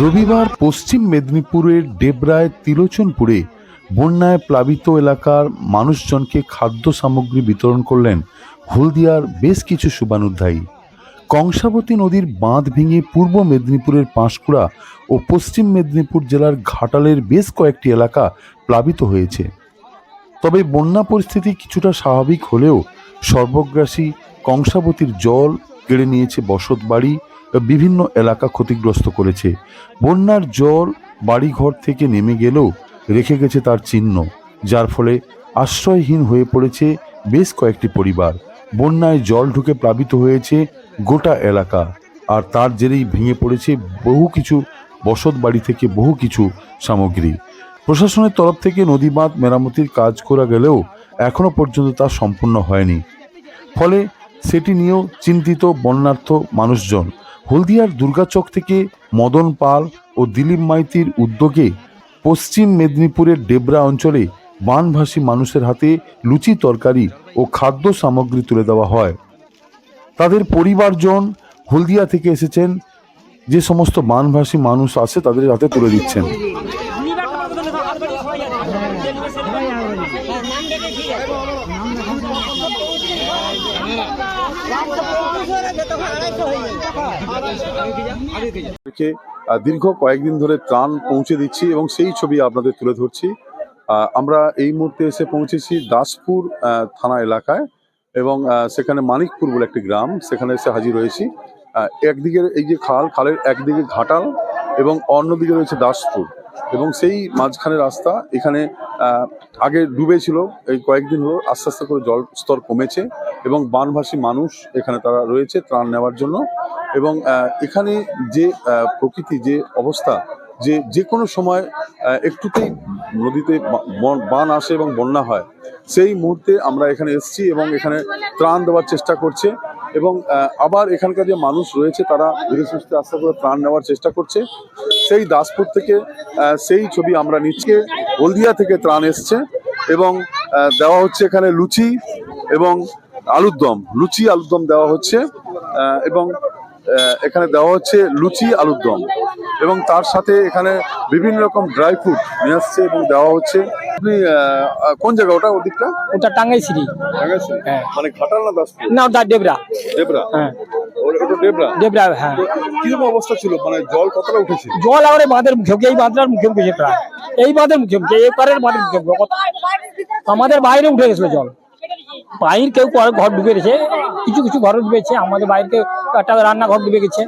রবিবার পশ্চিম মেদিনীপুরের ডেবরায় তিলোচনপুরে বন্যায় প্লাবিত এলাকার মানুষজনকে খাদ্য সামগ্রী বিতরণ করলেন হলদিয়ার বেশ কিছু শুভানুধ্যায়ী। কংসাবতী নদীর বাঁধ ভেঙে পূর্ব মেদিনীপুরের পাঁশকুড়া ও পশ্চিম মেদিনীপুর জেলার ঘাটালের বেশ কয়েকটি এলাকা প্লাবিত হয়েছে। তবে বন্যা পরিস্থিতি কিছুটা স্বাভাবিক হলেও সর্বগ্রাসী কংসাবতীর জল কেড়ে নিয়েছে বসতবাড়ি ও বিভিন্ন এলাকা ক্ষতিগ্রস্ত করেছে। বন্যার জল বাড়িঘর থেকে নেমে গেলেও রেখে গেছে তার চিহ্ন, যার ফলে আশ্রয়হীন হয়ে পড়েছে বেশ কয়েকটি পরিবার। বন্যায় জল ঢুকে প্লাবিত হয়েছে গোটা এলাকা। আর তার জেরেই ভেঙে পড়েছে বহু কিছু বসত বাড়ি থেকে বহু কিছু সামগ্রী। প্রশাসনের তরফ থেকে নদী বাঁধ মেরামতির কাজ করা গেলেও এখনও পর্যন্ত তা সম্পূর্ণ হয়নি। ফলে সেটি নিয়েও চিন্তিত বন্যার্থ মানুষজন। হলদিয়ার দুর্গাচক থেকে মদন পাল ও দিলীপ মাইতির উদ্যোগে পশ্চিম মেদিনীপুরের ডেবরা অঞ্চলে বানভাসী মানুষের হাতে লুচি তরকারি ও খাদ্য সামগ্রী তুলে দেওয়া হয়। তাদের পরিবারজন হলদিয়া থেকে এসেছেন। যে সমস্ত বানভাসী মানুষ আছে তাদের হাতে তুলে দিচ্ছেন। দীর্ঘ কয়েকদিন ধরে ত্রাণ পৌঁছে দিচ্ছি এবং সেই ছবি আপনাদের তুলে ধরছি। আমরা এই মুহূর্তে এসে পৌঁছেছি দাসপুর থানা এলাকায় এবং সেখানে মানিকপুর বলে একটি গ্রাম, সেখানে এসে হাজির হয়েছি। একদিকে এই যে খাল, খালের একদিকে ঘাটাল এবং অন্যদিকে রয়েছে দাসপুর। এবং সেই মাঝখানে রাস্তা, এখানে আগে ডুবে ছিল এই কয়েকদিন হলো আস্তে আস্তে করে জল স্তর কমেছে এবং বানভাসী মানুষ এখানে তারা রয়েছে ত্রাণ নেওয়ার জন্য এবং এখানে যে প্রকৃতি, যে অবস্থা, যে যে কোনো সময় একটুতেই নদীতে বান আসে এবং বন্যা হয়, সেই মুহূর্তে আমরা এখানে এসেছি এবং এখানে ত্রাণ দেওয়ার চেষ্টা করছে। এবং আবার এখানকার যে মানুষ রয়েছে তারা ধীরে সুস্থে আস্তে করে প্রাণ নেওয়ার চেষ্টা করছে। সেই দাসপুর থেকে সেই ছবি আমরা নিচে হলদিয়া থেকে ত্রাণ এসছে এবং দেওয়া হচ্ছে এখানে লুচি এবং আলুর দম। লুচি, আলুর দম দেওয়া হচ্ছে এবং এখানে দেওয়া হচ্ছে লুচি, আলুর দম। এবং তার সাথে এখানে বিভিন্ন রকম ড্রাই ফ্রুট নিয়ে আসছে এবং দেওয়া হচ্ছে। আপনি কোন জায়গা ওটা ওদিকটা? ওটা টাঙ্গাইছিরি হ্যাঁ। মানে ঘাটাল না দাসপুর? না ওটা ডেবরা। ডেবরা? হ্যাঁ। হ্যাঁ। অবস্থা ছিল? মানে জল কতটা উঠেছে? জল বাঁধের মুখে এই বাঁধটার মুখে মুখে প্রায়। এই বাঁধের মুখে মুখে এই পারের বাঁধের মুখে মুখে আমাদের বাইরে উঠে গেছিল জল। বাইর কেউ ঘর ডুবে গেছে কিছু কিছু ঘর ডুবেছে আমাদের বাইরে কেউ একটা রান্নাঘর ডুবে গেছে।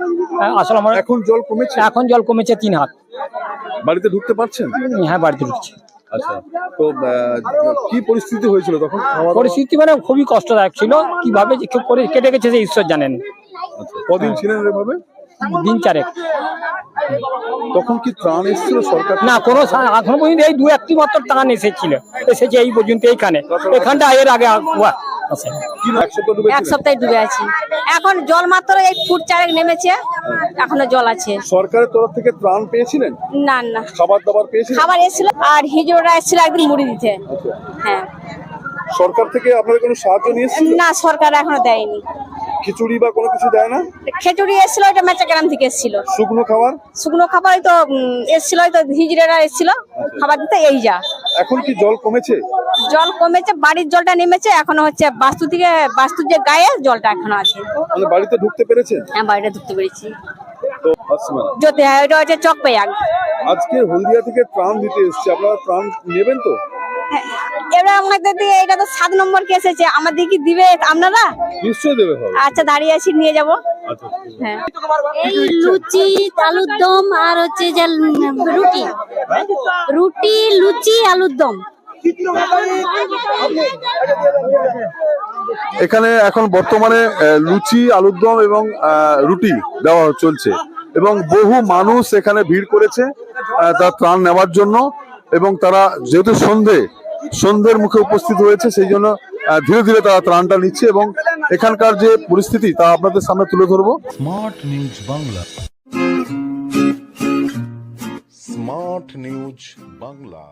আসলে আমার এখন জল কমেছে? এখন জল কমেছে তিন হাত। বাড়িতে ঢুকতে পারছেন? হ্যাঁ বাড়িতে ঢুকছে। আচ্ছা তো কি পরিস্থিতি হয়েছিল তখন? পরিস্থিতি মানে খুবই কষ্টদায়ক ছিল। কীভাবে যে করে কেটে গেছে যে ঈশ্বর জানেন। আচ্ছা, কদিন ছিলেন এভাবে? দিন চারেক। তখন কি ত্রাণ এসেছিল সরকার না কোনো সা- এখনও পর্যন্ত এই দু একটি মাত্র টান এসেছিল। এসেছে এই পর্যন্ত এইখানে। এখানটা এর আগে এক এক সপ্তাহে ডুবে আছি। এখন জল মাত্র এই ফুট চারেক নেমেছে এখনও জল আছে। সরকারের তরফ থেকে ত্রাণ পেয়েছিলেন? না না। খাবার দাবার পেয়েছিলেন? খাবার এসেছিল আর হিজড়া এসেছিল একদিন মুড়ি দিতে। হ্যাঁ। সরকার থেকে আপনাদের কোনো সাহায্য নিয়েছেন না সরকার এখনও দেয়নি। খিচুড়ি বা কোনো কিছু দেয় না? খিচুড়ি এসেছিল ওইটা মেচা গ্রাম থেকে এসেছিল। শুকনো খাবার? শুকনো খাবার তো এসেছিল তো হিজড়েরা এসেছিল খাবার দিতে এই যা। এখন কি জল কমেছে? জল কমেছে বাড়ির জলটা নেমেছে এখনও হচ্ছে বাস্তু থেকে বাস্তুর যে গায়ে জলটা এখনও আছে। মানে বাড়িতে ঢুকতে পেরেছে? হ্যাঁ বাড়িটা ধরতে পেরেছি। তো আসমান যদি হ্যাঁ ওইটা হচ্ছে চক পেয়াগ আজকে হলদিয়া থেকে ত্রাণ দিতে এসেছে আপনারা ত্রাণ নেবেন তো? এবার আমাদের দিয়ে এটা তো সাত নম্বর কেস আছে আমাদের কি দিবে আপনারা? নিশ্চয়ই দেবে আচ্ছা দাঁড়িয়ে আছি নিয়ে যাব। আচ্ছা হ্যাঁ। এই লুচি আলুর দম আর হচ্ছে যে রুটি। রুটি লুচি আলুর দম। এখানে এখন বর্তমানে লুচি আলুর দম এবং রুটি দেওয়া চলছে। এবং বহু মানুষ এখানে ভিড় করেছে তার ত্রাণ নেওয়ার জন্য। এবং তারা যেহেতু সন্ধে সন্ধ্যের মুখে উপস্থিত হয়েছে সেই জন্য আহ, ধীরে ধীরে তারা ত্রাণটা নিচ্ছে এবং এখানকার যে পরিস্থিতি তা আপনাদের সামনে তুলে ধরবো। Smart news Bangla. Smart news Bangla.